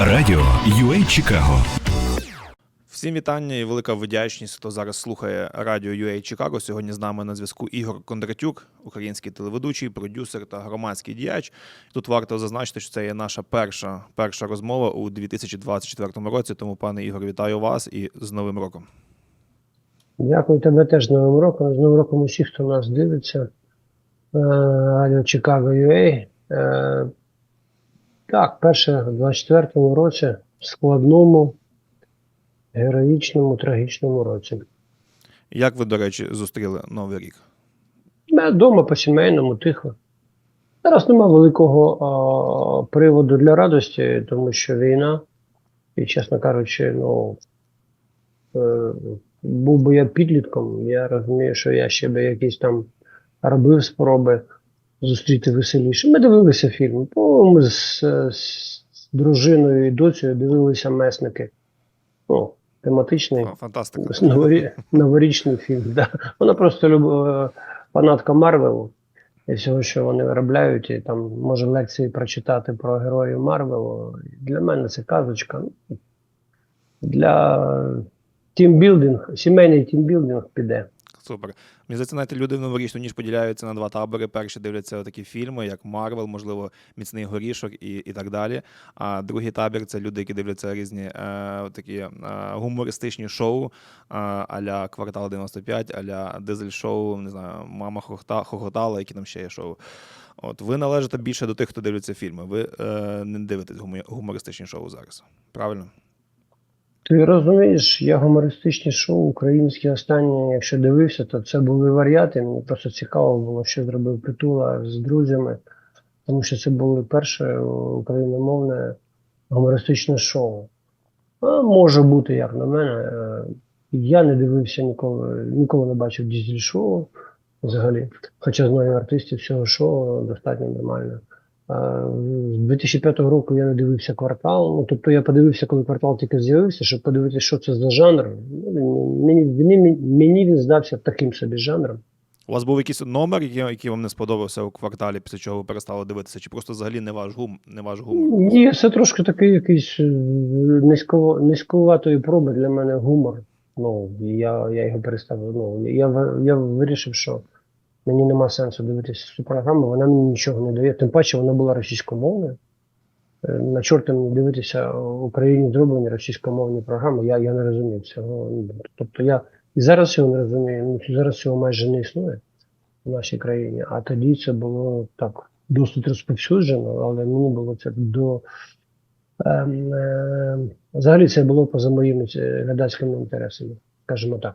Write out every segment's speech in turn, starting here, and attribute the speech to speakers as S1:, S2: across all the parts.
S1: Радіо UA Чикаго
S2: Всім вітання і велика вдячність, хто зараз слухає радіо UA Чикаго. Сьогодні з нами на зв'язку Ігор Кондратюк, український телеведучий, продюсер та громадський діяч. Тут варто зазначити, що це є наша перша перша розмова у 2024 році. Тому, пане Ігор, вітаю вас і з Новим роком.
S3: Дякую тебе теж з Новим роком. З Новим роком усіх, хто нас дивиться. Е, Радіо Чикаго UA. Е, Так, перше в 24-му році, складному, героїчному, трагічному році.
S2: Як ви, до речі, зустріли Новий рік?
S3: Я Дома по-сімейному, тихо. Зараз нема великого а, приводу для радості, тому що війна, і, чесно кажучи, ну, е, був би я підлітком, я розумію, що я ще би якісь там робив спроби зустріти веселіше. Ми дивилися фільм. Ну, ми з, з дружиною і доцею дивилися месники. Ну, тематичний.
S2: Фантастика.
S3: Новорі... Новорічний фільм. Да. Вона просто люб... е, фанатка Марвелу і всього, що вони виробляють, і там може лекції прочитати про героїв Марвелу. Для мене це казочка. Для тімбілдинг, сімейний тімбілдинг піде.
S2: Супер. Мені здається, навіть люди в новорічну ніж поділяються на два табори. Перші дивляться такі фільми, як Марвел, можливо, Міцний горішок і, і так далі. А другий табір це люди, які дивляться різні е, такі е, гумористичні шоу, е, аля Квартал 95, аля Дизель шоу, не знаю, Мама Хохта, Хохотала, які там ще є шоу. От ви належите більше до тих, хто дивиться фільми. Ви е, не дивитесь гумористичні шоу зараз. Правильно?
S3: Ти розумієш, я гумористичні шоу українські останні, якщо дивився, то це були варіати. Мені просто цікаво було, що зробив Притула з друзями, тому що це було перше україномовне гумористичне шоу. А може бути, як на мене. Е, Я не дивився ніколи, ніколи не бачив дізель шоу взагалі. Хоча знаю артистів цього шоу достатньо нормально. А, З 2005 року я не дивився квартал. Ну, тобто я подивився, коли квартал тільки з'явився, щоб подивитися, що це за жанр. Ну, він- мені, мені, мені він здався таким собі жанром.
S2: У вас був якийсь номер, який, який вам не сподобався у кварталі, після чого ви перестали дивитися, чи просто взагалі не ваш гум, не ваш гумор?
S3: Ні, це трошки такий якийсь е, низько, низькуватої проби для мене гумор. Ну, я, я його перестав. Ну, я, я вирішив, що мені нема сенсу дивитися цю програму, вона мені нічого не дає. Тим паче вона була російськомовною. Е, На чорта мені дивитися в Україні зроблені російськомовні програми, я, я не розумів цього. Тобто я і зараз цього не розумію. Ну, зараз цього майже не існує в нашій країні. А тоді це було так досить розповсюджено, але мені було це до. Ем, ем, взагалі це було поза моїми е, глядацькими інтересами, скажімо так.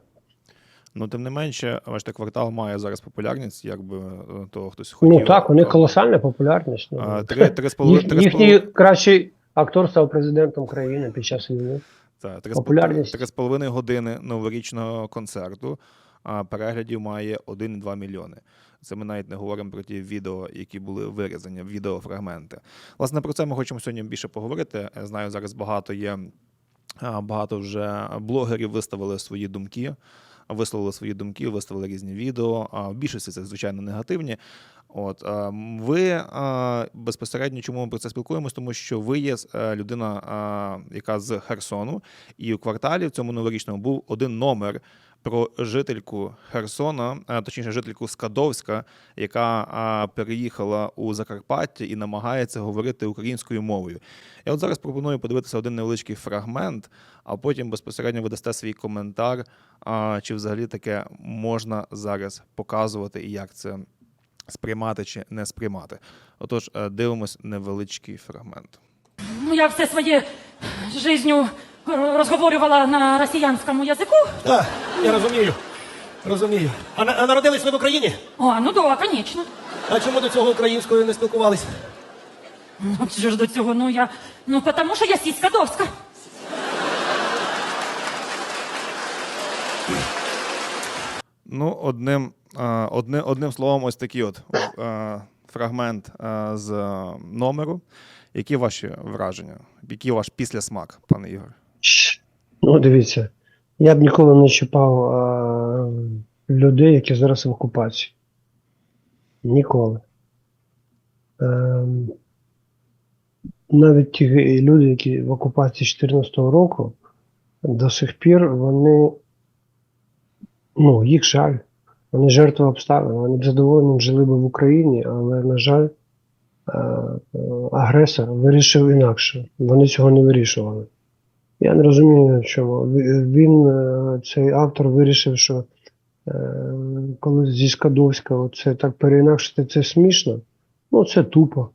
S2: Ну, тим не менше, бачите, квартал має зараз популярність, якби е, того хтось хотів.
S3: Ну так, у них колосальна популярність. Ну,
S2: А, Три, три з половиною-
S3: Їх,
S2: три з
S3: їхній
S2: половиною-
S3: кращий актор став президентом країни під час війни.
S2: та, три
S3: популярність.
S2: три з половиною години новорічного концерту, а переглядів має 1,2 мільйони. Це ми навіть не говоримо про ті відео, які були вирізані, відеофрагменти. Власне, про це ми хочемо сьогодні більше поговорити. Я знаю, зараз багато є, багато вже блогерів виставили свої думки. Висловили свої думки, виставили різні відео. А в більшості це звичайно негативні. От ви безпосередньо чому ми про це спілкуємось? Тому що ви є е, людина, яка з Херсону, і у кварталі в цьому новорічному був один номер про жительку Херсона, точніше, жительку Скадовська, яка переїхала у Закарпаття і намагається говорити українською мовою. Я от зараз пропоную подивитися один невеличкий фрагмент, а потім безпосередньо ви дасте свій коментар, чи взагалі таке можна зараз показувати і як це сприймати чи не сприймати. Отож, е, дивимось невеличкий фрагмент.
S4: Ну, я все своє е, розговорювала на росіянському язику.
S5: Так, я розумію. Розумію. А, на- а народились ви в Україні?
S4: А, ну да, конечно.
S5: А чому до цього українською не спілкувались?
S4: Ну, що ж до цього, ну я. Ну, потому що я сіська довська.
S2: Ну, одним, одни, одним словом, ось такий от фрагмент з номеру. Які ваші враження? Який ваш післясмак, пане Ігор?
S3: Ну, дивіться, я б ніколи не чіпав а, людей, які зараз в окупації. Ніколи. Ем, навіть ті люди, які в окупації 2014 року, до сих пір вони, ну, їх жаль. Вони жертви обставин. Вони б задоволені жили б в Україні, але, на жаль, е, е, агресор вирішив інакше. Вони цього не вирішували. Я не розумію, чому. Він, е, цей автор, вирішив, що е, коли зі Скадовська це так переінакшити, це смішно. Ну, це тупо.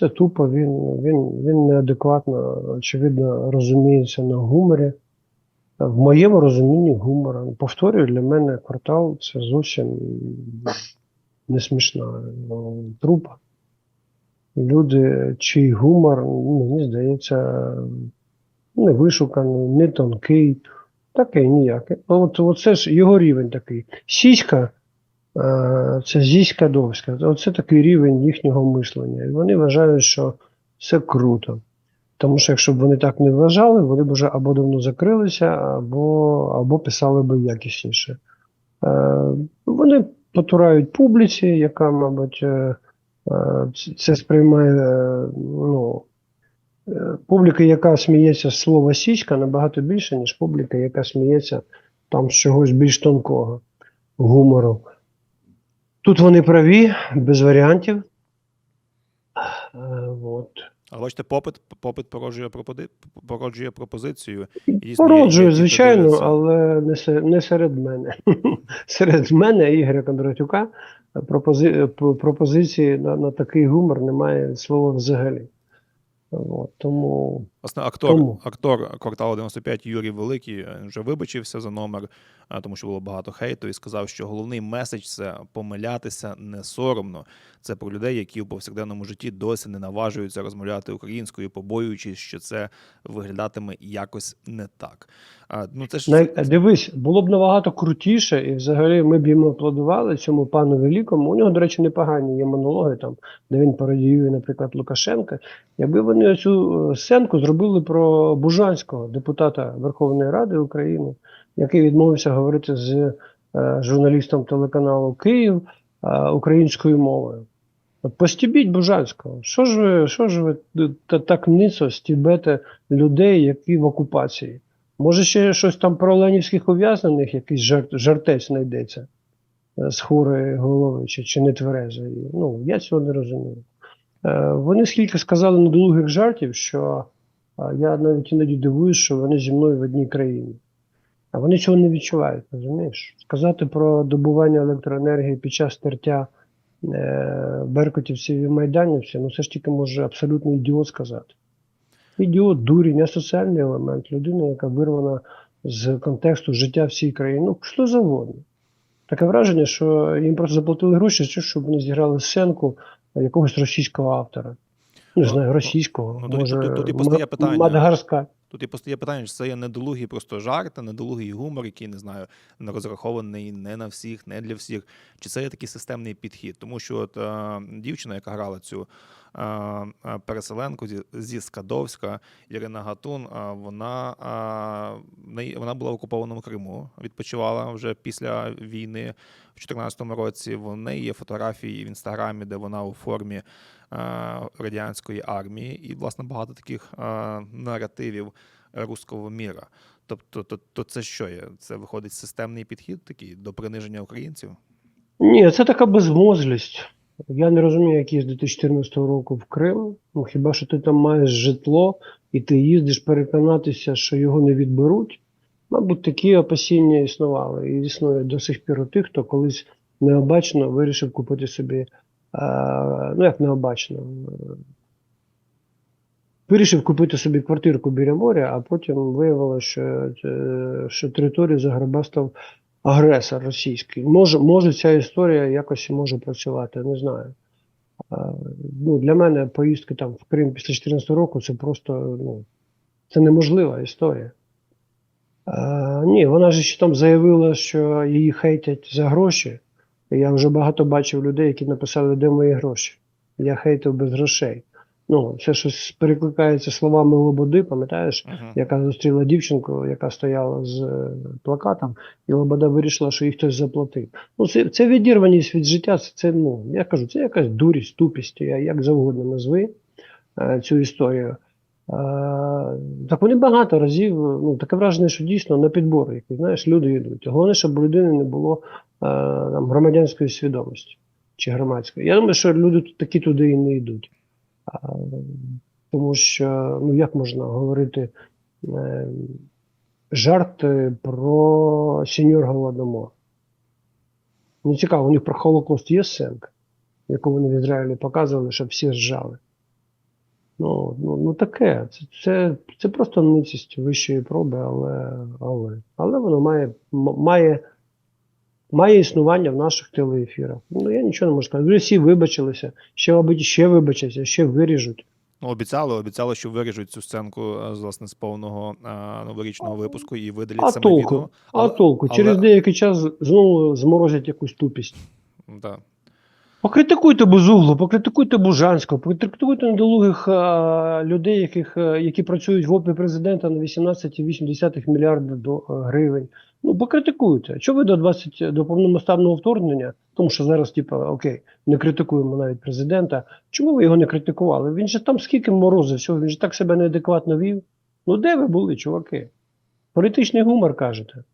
S3: Це тупо, він, він, він неадекватно, очевидно, розуміється на гуморі. В моєму розумінні гумора. Повторюю, для мене квартал це зовсім не смішна ну, трупа. Люди, чий гумор, ну, мені здається, не вишуканий, не тонкий, такий ніякий. От, оце ж його рівень такий. Сіська е, це зіська довська. Оце такий рівень їхнього мислення. І вони вважають, що це круто. Тому що якщо б вони так не вважали, вони б вже або давно закрилися, або, або писали б якісніше. Е, вони потурають публіці, яка, мабуть, е, це сприймає. Ну, публіка, яка сміється з слова січка, набагато більше, ніж публіка, яка сміється там з чогось більш тонкого гумору. Тут вони праві, без варіантів. Е, от.
S2: Але бачите, попит, попит породжує, породжує пропозицію. І дійсно, є-
S3: Породжую,
S2: є
S3: звичайно, але не, не серед мене. серед мене, Ігоря Кондратюка, пропози, пропозиції на, на такий гумор немає слова взагалі. От, тому
S2: Власне, актор,
S3: Тому.
S2: актор кварталу 95 Юрій Великий е, вже вибачився за номер, е, тому що було багато хейту, і сказав, що головний меседж це помилятися не соромно. Це про людей, які в повсякденному житті досі не наважуються розмовляти українською, побоюючись, що це виглядатиме якось не так. А, ну це ж
S3: най- дивись, було б набагато крутіше, і взагалі ми б йому аплодували цьому пану Великому. У нього, до речі, непогані є монологи, там, де він пародіює, наприклад, Лукашенка. Якби вони цю е, сценку зробили про Бужанського, депутата Верховної Ради України, який відмовився говорити з е, журналістом телеканалу Київ е, українською мовою. От постібіть Бужанського. Що ж ви, що ж ви та, так ницо стібете людей, які в окупації? Може, ще щось там про ленівських ув'язнених, якийсь жарт, жартець знайдеться е, з хворої голови чи, чи не тверезої. Ну, я цього не розумію. Е, Вони скільки сказали недолугих жартів, що е, я навіть іноді дивуюсь, що вони зі мною в одній країні. А вони цього не відчувають, розумієш? Сказати про добування електроенергії під час тертя е, беркутівців і майданівців, ну це ж тільки може абсолютно ідіот сказати. Ідіот, дурень, асоціальний елемент, людина, яка вирвана з контексту життя всієї країни. Ну, що завгодно. Таке враження, що їм просто заплатили гроші, щоб вони зіграли сценку якогось російського автора. Не знаю,
S2: ну,
S3: російського.
S2: ну, тут-
S3: може,
S2: тут- тут і постає питання.
S3: Мадагаскар.
S2: Тут і постає питання, чи це є недолугий просто жарт, недолугий гумор, який не знаю, не розрахований не на всіх, не для всіх. Чи це є такий системний підхід? Тому що от е, дівчина, яка грала цю е, е, переселенку зі, зі Скадовська, Ірина Гатун, е, вона, е, вона була в окупованому Криму, відпочивала вже після війни в 2014 році. В неї є фотографії в інстаграмі, де вона у формі радянської армії, і власне багато таких е, наративів руського міра. Тобто, то, то це що є? Це виходить системний підхід такий до приниження українців?
S3: Ні, це така безмозглість. Я не розумію, як їздити 2014 року в Крим. Ну, хіба що ти там маєш житло і ти їздиш переконатися, що його не відберуть. Мабуть, такі опасіння існували і існують до сих пір у тих, хто колись необачно вирішив купити собі, е, ну як необачно, е, вирішив купити собі квартирку біля моря, а потім виявилося, що, е, що територію заграбастав агресор російський. Може, може ця історія якось може працювати, не знаю. Ну, для мене поїздки там в Крим після 2014 року це просто ну, це неможлива історія. А, ні, вона ж там заявила, що її хейтять за гроші. Я вже багато бачив людей, які написали, де мої гроші. Я хейтив без грошей. Ну, це щось перекликається словами Лободи, пам'ятаєш?
S2: Угу.
S3: яка зустріла дівчинку, яка стояла з е, плакатом, і Лобода вирішила, що їй хтось заплатив. Ну, це, це відірваність від життя, це, це, ну, я кажу, це якась дурість, тупість, я як завгодно назви. е, цю історію. Е, так вони багато разів, ну таке враження, що дійсно на підбор, який, знаєш, люди йдуть. Головне, щоб у людини не було е, там, громадянської свідомості чи громадської. Я думаю, що люди такі туди і не йдуть. Тому що, ну як можна говорити е, жарти про сеньор Голодомор? Ну, цікаво, у них про Холокост є сценка, яку вони в Ізраїлі показували, щоб всі ржали. Ну, ну, ну таке. Це, це, це просто ницість вищої проби, але, але, але воно має, має, має існування в наших телеефірах. Ну, я нічого не можу сказати. Вже всі вибачилися, ще, мабуть, ще вибачаться, ще виріжуть.
S2: Ну, обіцяли, обіцяли, що виріжуть цю сценку е, з власне з повного е, новорічного випуску і видалять
S3: А
S2: саме
S3: толку?
S2: відео.
S3: А толку?
S2: але-
S3: Через деякий час знову зморозять якусь тупість.
S2: Да.
S3: Покритикуйте Бузуглу, покритикуйте Бужанського, покритикуйте недолугих а, людей, яких, е, які працюють в ОПІ президента на 18,8 мільярда до, е, гривень. Ну, покритикуйте. Що ви до 20, до повномасштабного вторгнення, тому що зараз, типу, окей, не критикуємо навіть президента. Чому ви його не критикували? Він же там скільки морозив, всього, він же так себе неадекватно вів. Ну, де ви були, чуваки? Політичний гумор кажете.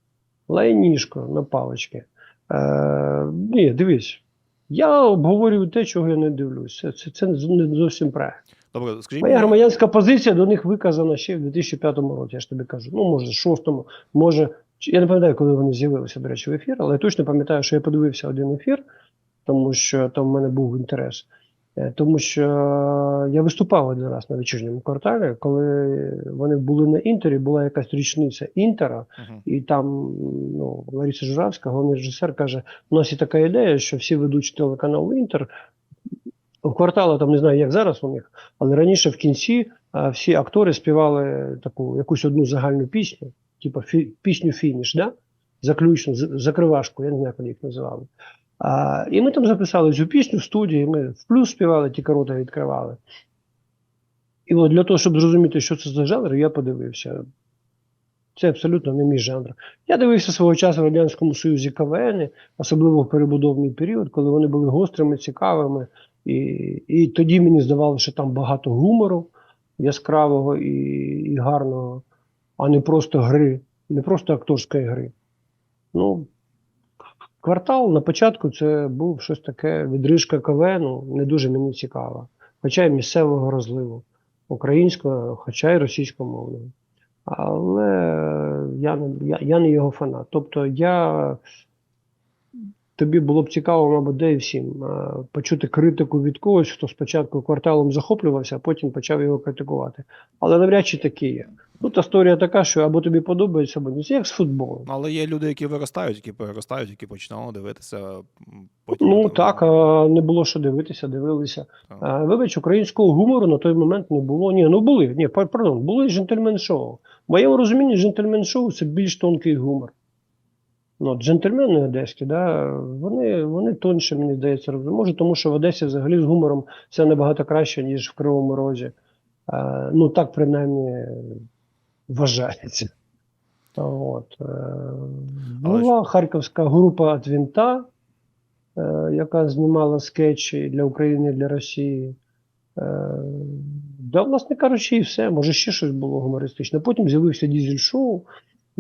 S3: Лайніжко на палички. Е, ні, дивись. Я обговорюю те, чого я не дивлюся. Це, це не зовсім правильно.
S2: Добре, скажіть
S3: Моя громадянська позиція до них виказана ще в 2005 році, я ж тобі кажу. Ну, може, шостому, може. Я не пам'ятаю, коли вони з'явилися, до речі, в ефір, але я точно пам'ятаю, що я подивився один ефір, тому що там в мене був інтерес. Е, Тому що я виступав один раз на вечірньому кварталі, коли вони були на інтері, була якась річниця інтера,
S2: Мгм.
S3: і там ну, Лариса Журавська, головний режисер, каже: у нас є така ідея, що всі ведучі телеканалу Інтер в кварталі, там не знаю, як зараз у них, але раніше в кінці а, всі актори співали таку якусь одну загальну пісню, типу фі, пісню фініш, да? заключну, закривашку, я не знаю, як їх називали. А, і ми там записали цю пісню в студії, ми в плюс співали, тільки рота відкривали. І от для того, щоб зрозуміти, що це за жанр, я подивився. Це абсолютно не мій жанр. Я дивився свого часу в Радянському Союзі КВН, особливо в перебудовний період, коли вони були гострими, цікавими. І, і тоді мені здавалося, що там багато гумору яскравого і, і гарного, а не просто гри, не просто акторської гри. Ну, квартал на початку це був щось таке відрижка КВНу, не дуже мені цікава. Хоча й місцевого розливу, українського, хоча й російськомовного. Але я я, я не його фанат. Тобто я тобі було б цікаво, мабуть, де і всім е, почути критику від когось, хто спочатку кварталом захоплювався, а потім почав його критикувати. Але навряд чи такі є. Тут історія така, що або тобі подобається, або ні. Це як з футболом.
S2: Але є люди, які виростають, які переростають, які починали дивитися. Потім
S3: Ну
S2: там,
S3: так, а не було що дивитися, дивилися. А, вибач, українського гумору на той момент не було. Ні, ну були. Ні, пар- пардон, були джентльмен-шоу. В моєму розумінні джентльмен-шоу це більш тонкий гумор. Ну, джентльмени одеські, да, вони, вони тоньше, мені здається, роблять. Може, тому що в Одесі взагалі з гумором це набагато краще, ніж в Кривому Розі. А, ну, так принаймні вважається. От. е,
S2: Але
S3: Була харківська група Адвінта, е, яка знімала скетчі для України і для Росії. Е, Да, власне кажучи, і все. Може, ще щось було гумористичне. Потім з'явився дізель-шоу,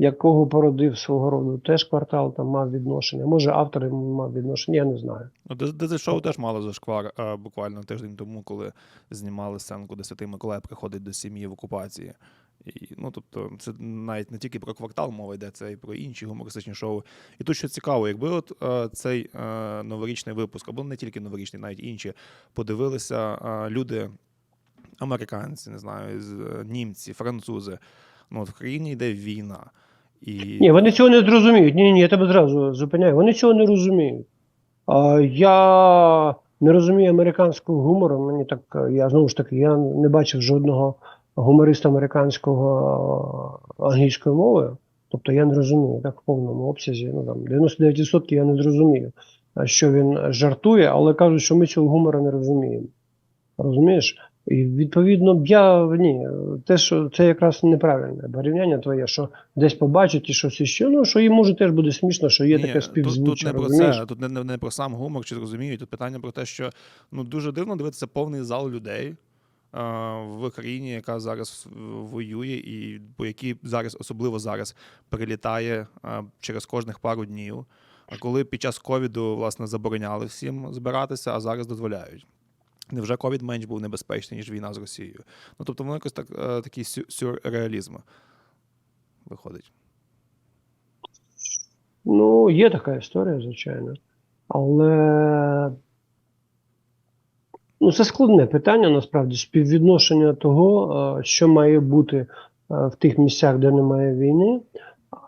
S3: якого породив свого роду теж квартал там мав відношення. Може, автор мав відношення, я не знаю.
S2: Ну, де, де шоу теж мало зашквар е, буквально тиждень тому, коли знімали сценку, де Святий Миколай приходить до сім'ї в окупації. І, ну, тобто, це навіть не тільки про квартал мова йде, це і про інші гумористичні шоу. І тут що цікаво, якби от е, цей е, новорічний випуск, або не тільки новорічний, навіть інші, подивилися е, люди, американці, не знаю, з- е, німці, французи. Ну, от в країні йде війна. І...
S3: Ні, вони цього не зрозуміють. Ні, ні, я тебе зразу зупиняю. Вони цього не розуміють. А, я не розумію американського гумору. Мені так, е, я знову ж таки, я не бачив жодного гумориста американського е, англійською мовою. Тобто я не розумію так в повному обсязі. Ну там 99% я не зрозумію, е, що він жартує, але кажуть, що ми цього гумора не розуміємо. Розумієш? І відповідно, я ні, те, що це якраз неправильне порівняння твоє, що десь побачить і щось іще. Ну що їм може теж буде смішно, що є
S2: Ні,
S3: таке
S2: тут,
S3: співзвуччя.
S2: тут не про це, тут не, не, не про сам гумор, чи зрозуміють. Тут питання про те, що ну дуже дивно дивитися повний зал людей. в країні, яка зараз воює, і по якій зараз, особливо зараз, прилітає через кожних пару днів. А коли під час ковіду власне забороняли всім збиратися, а зараз дозволяють. Невже ковід менш був небезпечний, ніж війна з Росією? Ну тобто, воно якось так е, такий сюрреалізм виходить.
S3: Ну, є така історія, звичайно. Але ну, це складне питання, насправді, співвідношення того, е, що має бути е, в тих місцях, де немає війни,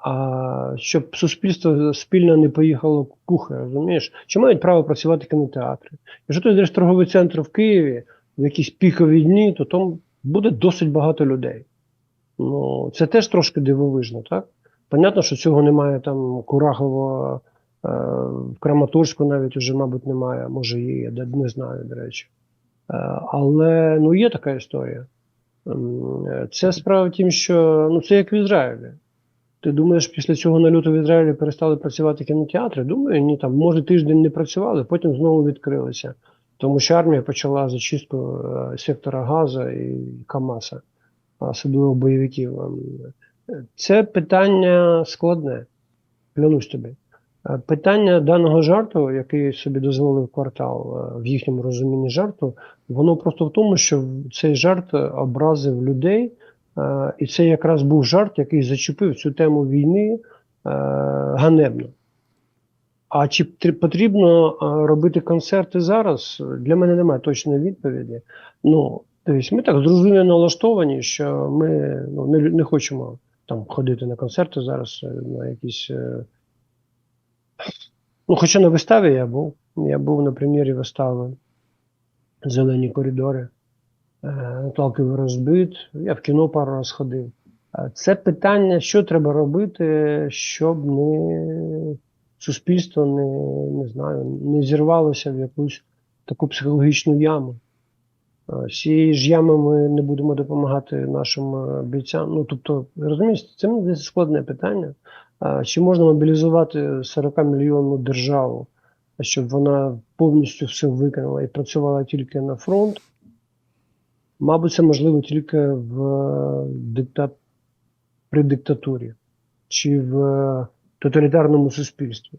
S3: а щоб суспільство спільно не поїхало кухи, розумієш? Чи мають право працювати кінотеатри? Якщо ти йдеш торговий центр в Києві в якісь пікові дні, то там буде досить багато людей. Ну, це теж трошки дивовижно, так? Понятно, що цього немає там Курахово, е, в Краматорську навіть уже, мабуть, немає, може є, я не знаю, до речі. Е, але ну, є така історія. Е, Це справа в тім, що ну, це як в Ізраїлі. Ти думаєш, після цього нальоту в Ізраїлі перестали працювати кінотеатри? Думаю, ні, там, може, тиждень не працювали, потім знову відкрилися. Тому що армія почала зачистку е, сектора Газа і Камаса, особливо бойовиків. Ем, Це питання складне, клянусь тобі. Е, Питання даного жарту, який собі дозволив квартал е, в їхньому розумінні жарту, воно просто в тому, що цей жарт образив людей, е, і це якраз був жарт, який зачепив цю тему війни е, ганебно. А чи потрібно е, робити концерти зараз? Для мене немає точної відповіді. Ну, тобто ми так з дружиною налаштовані, що ми ну, не, не хочемо там ходити на концерти зараз, е, на якісь. е, Ну, хоча на виставі я був. Я був на прем'єрі вистави Зелені коридори, е, Наталків розбит. Я в кіно пару раз ходив. Е, Це питання, що треба робити, щоб не суспільство не, не знаю, не зірвалося в якусь таку психологічну яму. Е, З цієї ж ями ми не будемо допомагати нашим е, бійцям. Ну, тобто, розумієте, це мені складне питання. Чи можна мобілізувати 40 мільйонну державу, щоб вона повністю все виконала і працювала тільки на фронт? Мабуть, це можливо тільки в е, дикта... при диктатурі чи в е, тоталітарному суспільстві.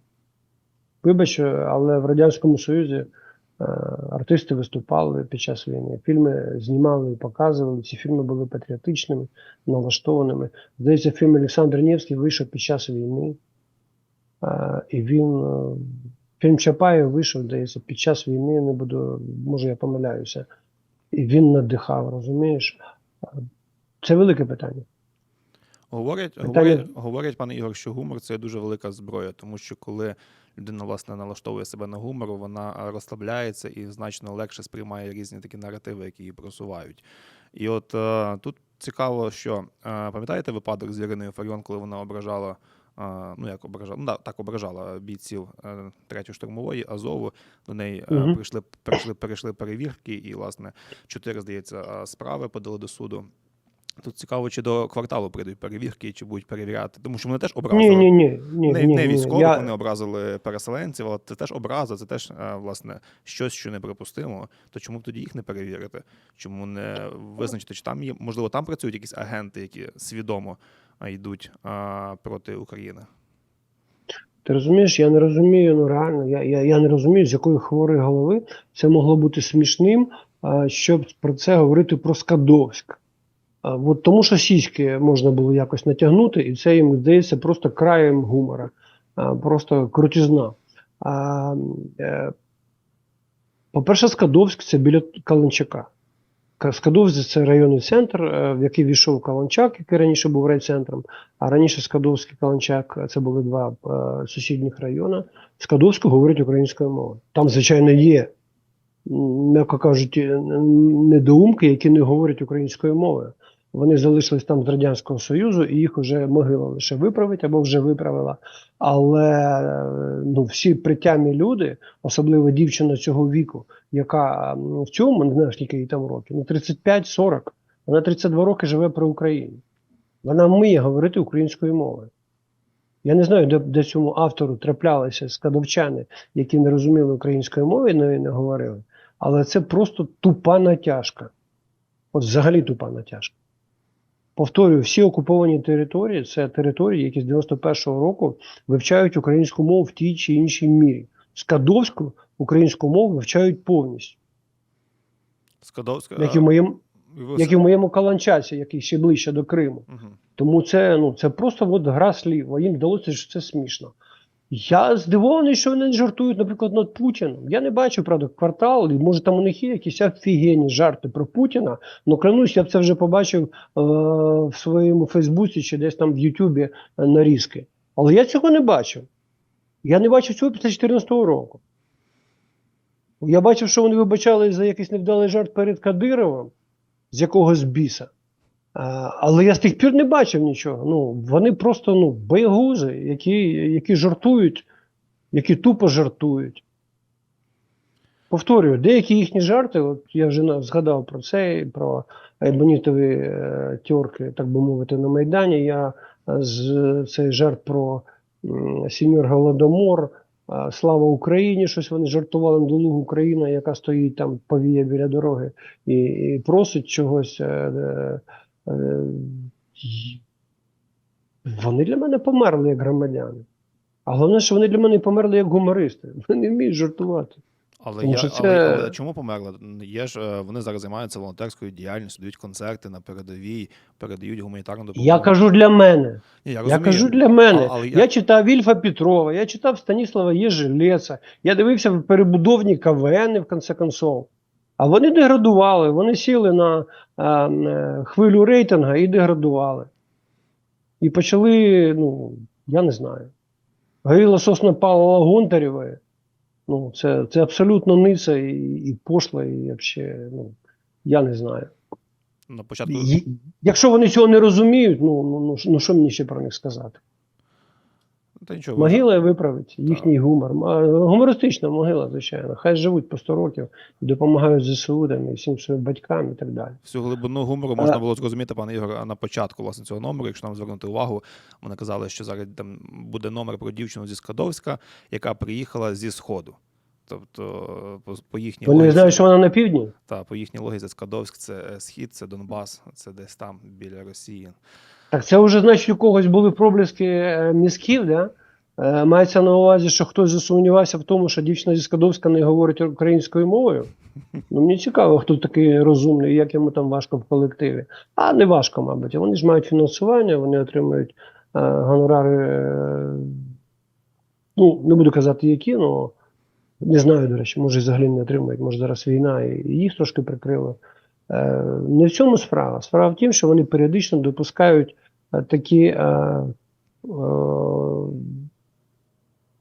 S3: Вибач, е, але в Радянському Союзі е, артисти виступали під час війни, фільми знімали і показували. Ці фільми були патріотичними, налаштованими. Здається, фільм Олександр Невський вийшов під час війни. Е, І він. е, Фільм Чапаєв вийшов, здається, під час війни, не буду, може я помиляюся. І він надихав, розумієш? Це велике питання.
S2: Говорять,
S3: Питання-
S2: говорять, говорять, пане Ігор, що гумор це дуже велика зброя, тому що коли людина власне налаштовує себе на гумор, вона розслабляється і значно легше сприймає різні такі наративи, які її просувають. І от е, тут цікаво, що е, пам'ятаєте випадок з Іриною Фаріон, коли вона ображала. Ну, як ображала, ну, да, так ображала бійців е, третьої штурмової Азову. До неї
S3: Мгм.
S2: прийшли, прийшли, перейшли перевірки, і, власне, чотири, здається, е, справи подали до суду. Тут цікаво, чи до кварталу прийдуть перевірки, чи будуть перевіряти. Тому що вони теж образили.
S3: Ні, ні, ні. ні,
S2: не,
S3: ні,
S2: не
S3: ні.
S2: військових,
S3: Я-
S2: вони образили переселенців, але це теж образа, це теж власне щось, що неприпустимо. То чому б тоді їх не перевірити? Чому не визначити, чи там є, можливо, там працюють якісь агенти, які свідомо йдуть проти України?
S3: Ти розумієш, я не розумію, ну реально, я, я, я не розумію, з якої хворої голови це могло бути смішним, щоб про це говорити про Скадовськ. От тому що сіськи можна було якось натягнути, і це їм здається просто краєм гумора, просто крутізна. Е, по-перше, Скадовськ це біля Каланчака. Ка- Скадовськ це районний центр, е, в який війшов Каланчак, який раніше був райцентром. А раніше Скадовський Каланчак це були два е, сусідніх райони. Скадовську говорить українською мовою. Там, звичайно, є, м, м'яко кажучи, недоумки, які не говорять українською мовою. Вони залишились там з Радянського Союзу, і їх вже могила лише виправить або вже виправила. Але е, ну, всі притямі люди, особливо дівчина цього віку, яка в цьому, не знаю, скільки їй там років, ну 35-40, вона 32 роки живе при Україні. Вона вміє говорити українською мовою. Я не знаю, де, де цьому автору траплялися скадовчани, які не розуміли української мови і не говорили, але це просто тупа натяжка. От взагалі тупа натяжка. Повторюю, всі окуповані території це території, які з 91-го року вивчають українську мову в тій чи іншій мірі. Скадовську українську мову вивчають повністю.
S2: Скадовська.
S3: Як і в моєму, як і в моєму Каланчасі, який ще ближче до Криму.
S2: Угу.
S3: Тому це, ну, це просто от гра слів, а їм вдалося, що це смішно. Я здивований, що вони не жартують, наприклад, над Путіним. Я не бачу, правда, квартал, і може там у них є якісь офігенні жарти про Путіна. Ну клянусь, я б це вже побачив е, в своєму Фейсбуці чи десь там в Ютубі е, нарізки. Але я цього не бачив. Я не бачив цього після 2014 року. Я бачив, що вони вибачали за якийсь невдалий жарт перед Кадировим, з якогось біса. А, але я з тих пір не бачив нічого. Ну, вони просто ну, боягузи, які, які жартують, які тупо жартують. Повторюю, деякі їхні жарти, от я вже згадав про це, про ебонітові е, тьорки, так би мовити, на Майдані. Я е, з цей жарт про сіньор Голодомор, е, Слава Україні, щось вони жартували на долугу Україна, яка стоїть там повіє біля дороги і, і просить чогось. Е, е, е, вони для мене померли як громадяни. А головне, що вони для мене померли як гумористи. Вони не вміють жартувати.
S2: Але,
S3: Тому
S2: я,
S3: що
S2: але,
S3: це-
S2: але чому померли? Є ж е, вони зараз займаються волонтерською діяльністю, дають концерти на передовій, передають гуманітарну допомогу.
S3: Я кажу для мене.
S2: Ні, я,
S3: Я кажу для мене.
S2: А- але
S3: я... читав Вільфа Петрова, я читав Станіслава Єжелеца, я дивився в перебудовні КВН, в конце концов. А вони деградували, вони сіли на а, е, хвилю рейтинга і деградували. І почали, ну, я не знаю. Горіла сосна Павла Гонтарєва. Ну, це, це абсолютно ниця і, і пошла, і взагалі, ну, я не знаю.
S2: На початку
S3: Й- Якщо вони цього не розуміють, ну, ну, ну, ну що мені ще про них сказати?
S2: Та нічого.
S3: Могила виправить їхній гумор. Гумористична могила, звичайно. Хай живуть по 100 років допомагають ЗСУ там, і всім своїм батькам і так далі.
S2: Всю глибину гумору можна
S3: А-
S2: було зрозуміти, пане Ігор, на початку власне цього номеру. Якщо нам звернути увагу, вони казали, що зараз там буде номер про дівчину зі Скадовська, яка приїхала зі сходу. Тобто, по, по їхній
S3: Вони
S2: логіці,
S3: знають, що вона на півдні.
S2: та, по їхній логіці Скадовськ це е, схід, це Донбас, це десь там біля Росії.
S3: Так це вже, значить, у когось були проблиски е, мізків, да? Е, Мається на увазі, що хтось засумнівався в тому, що дівчина зі Скадовська не говорить українською мовою. Ну, мені цікаво, хто такий розумний, як йому там важко в колективі. А не важко, мабуть. Вони ж мають фінансування, вони отримують е, гонорари. Е, ну, не буду казати, які, але не знаю, до речі, може, взагалі не отримують, може зараз війна і їх трошки прикрило. Е, не в цьому справа. Справа в тім, що вони періодично допускають такі е, е,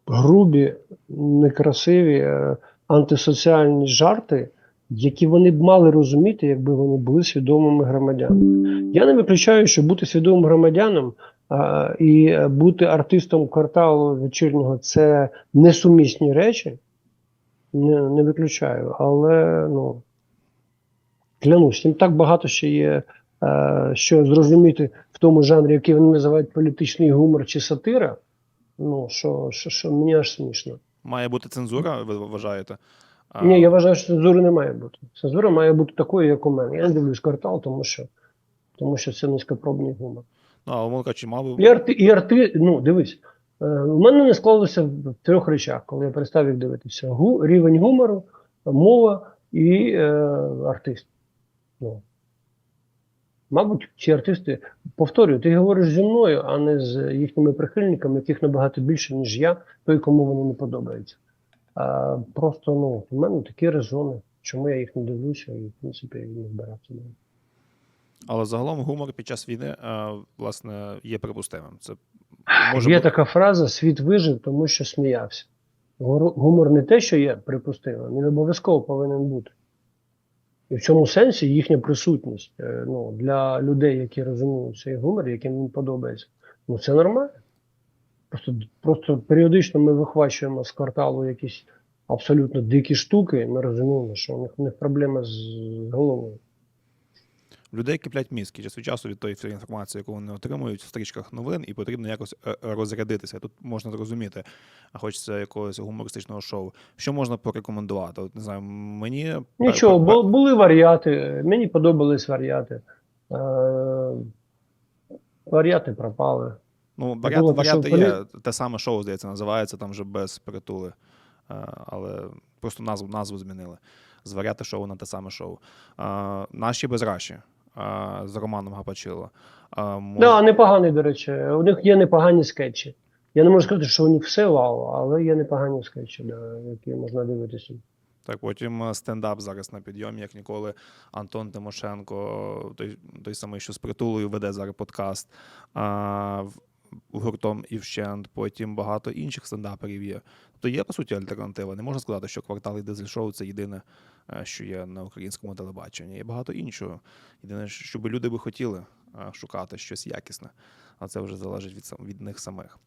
S3: грубі, некрасиві, е, антисоціальні жарти, які вони б мали розуміти, якби вони були свідомими громадянами. Я не виключаю, що бути свідомим громадянином е, і бути артистом кварталу вечірнього це несумісні речі. Не, не виключаю, але ну, клянусь, їм так багато ще є, що зрозуміти в тому жанрі, який вони називають політичний гумор чи сатира. Ну, що, що, що мені аж смішно.
S2: Має бути цензура, ви вважаєте? А,
S3: Ні, я вважаю, що цензури не має бути. Цензура має бути такою, як у мене. Я не дивлюсь квартал, тому що, тому що це низькопробний гумор.
S2: Ну, а умовно кажучи, мав
S3: І
S2: би
S3: арти, і арти, ну дивись, е, у мене не склалося в трьох речах, коли я перестав їх дивитися: Гу, рівень гумору, мова і е, артист. Ну. Мабуть, ці артисти, повторюю, ти говориш зі мною, а не з їхніми прихильниками, яких набагато більше, ніж я, той, кому вони не подобаються. А, просто ну, у мене такі резони, чому я їх не дивлюся і, в принципі, не збирався.
S2: Але загалом гумор під час війни, е, власне, є припустимим. Це може
S3: Є
S2: бути...
S3: така фраза світ вижив, тому що сміявся. Гумор не те, що є припустимим, він обов'язково повинен бути. І в цьому сенсі їхня присутність е, ну, для людей, які розуміють цей гумор, яким він подобається, ну це нормально. Просто, просто періодично ми вихвачуємо з кварталу якісь абсолютно дикі штуки, і ми розуміємо, що у них, у них проблема з головою.
S2: Людей киплять мізки час від часу від тої інформації, яку вони отримують в стрічках новин, і потрібно якось е, розрядитися. Тут можна зрозуміти, а хочеться якогось гумористичного шоу. Що можна порекомендувати? От не знаю, мені
S3: Нічого,
S2: пер-
S3: були варіати. Мені подобались варіати. Е, варіати пропали.
S2: Ну,
S3: думав,
S2: варіанти
S3: що
S2: є. Те саме шоу, здається, називається там вже без притули. Е, Але просто назву, назву змінили. З варіати шоу на те саме шоу. Е, Наші без Раші е, з Романом Гапачило. А мож-
S3: Да, непоганий, до речі. У них є непогані скетчі. Я не можу сказати, що у них все вау, але є непогані скетчі, да, які можна дивитися.
S2: Так, потім е, стендап зараз на підйомі, як ніколи. Антон Тимошенко, той, той самий, що з притулою веде зараз подкаст. А, гуртом і вщент, потім багато інших стендаперів є. Тобто є, по суті, альтернатива. Не можна сказати, що квартал і дизель шоу це єдине, е, що є на українському телебаченні. Є багато іншого. Єдине, щоб люди би хотіли е, шукати щось якісне, а це вже залежить від, від них самих.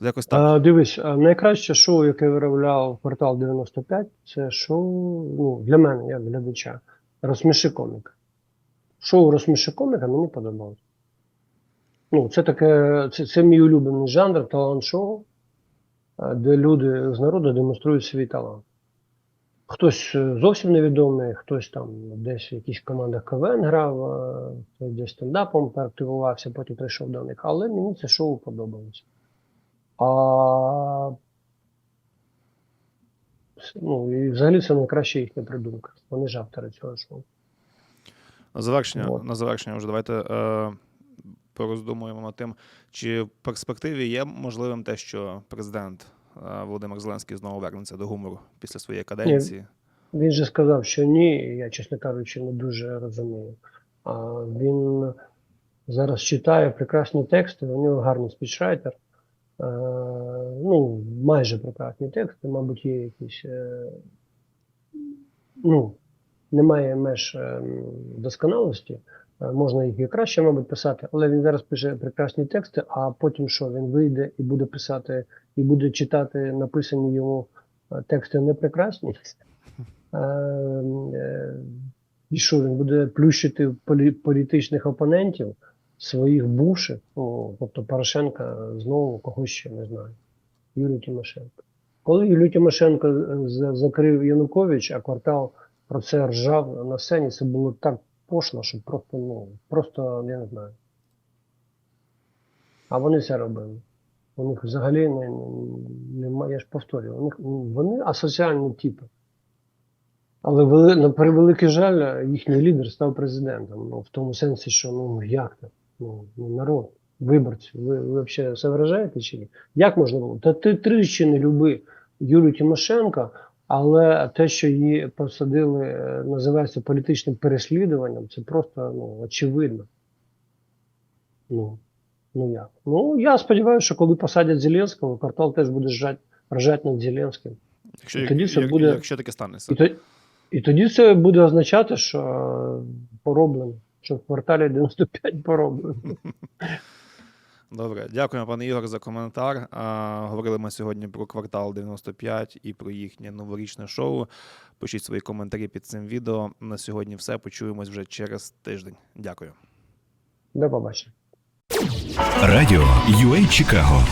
S2: Якось так.
S3: А, дивись, а найкраще шоу, яке виробляв квартал 95, це шоу ну, для мене, як глядача. Розсміши коміка. Шоу Розсміши коміка мені подобалось. Ну, це таке, це, це мій улюблений жанр, талант-шоу, де люди з народу демонструють свій талант. Хтось е, зовсім невідомий, хтось там десь в якихось командах КВН грав, е, хтось десь стендапом практикувався, потім прийшов до них. Але мені це шоу подобалося. А ну, і взагалі це найкраща їхня придумка. Вони ж автори цього шоу.
S2: На завершення,
S3: Вот.
S2: на завершення вже давайте е, пороздумуємо над тим, чи в перспективі є можливим те, що президент е, Володимир Зеленський знову вернеться до гумору після своєї каденції.
S3: Він же сказав, що ні, я, чесно кажучи, не дуже розумію. А він зараз читає прекрасні тексти, у нього гарний спічрайтер. Ну, майже прекрасні тексти, мабуть, є якісь. Е, ну, немає меж е, досконалості. Е, Можна їх і краще, мабуть, писати, але він зараз пише прекрасні тексти, а потім що? Він вийде і буде писати, і буде читати написані йому е, тексти не прекрасні. Е, І що він буде плющити полі- політичних опонентів, своїх бувших, ну, тобто Порошенка знову когось ще не знаю. Юлію Тимошенко. Коли Юлію Тимошенко закрив Янукович, а квартал про це ржав на сцені, це було так пошло, що просто, ну, просто я не знаю. А вони це робили. У них взагалі не, немає, я ж повторюю, у них ну, вони асоціальні типи. Але на превеликий жаль, їхній лідер став президентом. Ну, в тому сенсі, що ну як так? Ну, ну народ, виборці, ви, ви взагалі це вражаєте чи ні? Як можна було? Та ти тричі не люби Юлію Тимошенко, але те, що її посадили, е, називається політичним переслідуванням, це просто ну, очевидно. Ну, ну як? Ну, я сподіваюся, що коли посадять Зеленського, квартал теж буде ржати, ржати над Зеленським.
S2: Якщо,
S3: І тоді це буде-
S2: якщо таке станеться.
S3: І, то, і тоді це буде означати, що е, пороблено, що в кварталі 95 пороблено.
S2: Добре, дякуємо, пане Ігор, за коментар. А, говорили ми сьогодні про квартал 95 і про їхнє новорічне шоу. Пишіть свої коментарі під цим відео. На сьогодні все. Почуємось вже через тиждень. Дякую.
S3: До побачення.
S1: Радіо UA Чикаго